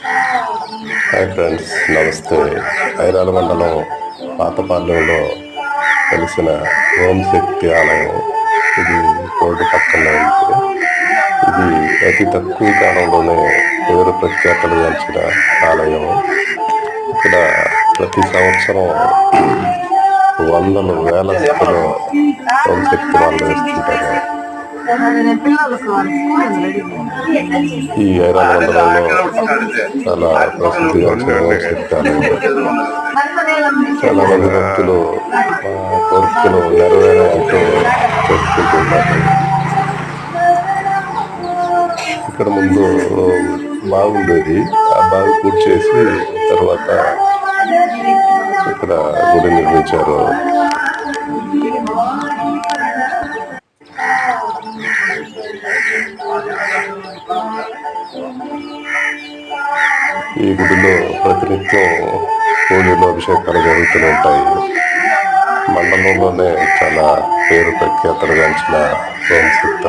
Hi friends నమస్తే. ఐరాల మండలం పాతపాలెంలో కలిసిన ఓం శక్తి ఆలయం. ఇది రోడ్డు పక్కన ఉంది ఇది అతి తక్కువ కాలంలోనే పేరు ప్రఖ్యాతలు గాంచిన ఆలయం. ఇక్కడ ప్రతి సంవత్సరం వందల వేల సంఖ్యలో ఓం శక్తి వాళ్ళు వేస్తుంటారు. ఈ ఐరాల మండలంలో చాలా ఆలయం చాలా మంది. భక్తులు కోరికలు నెరవేరాయంటూ చెప్పుకుంటున్నారు ఇక్కడ ముందు బాగుండేది ఆ బావి పూర్తి చేసి తర్వాత ఇక్కడ గుడి నిర్మించారు. ఈ గుడిలో ప్రతినిత్యం పూజలు అభిషేకాలు జరుగుతూనే ఉంటాయి. మండలంలోనే చాలా పేరు ప్రఖ్యాతలు గాంచిన ఓం శక్తి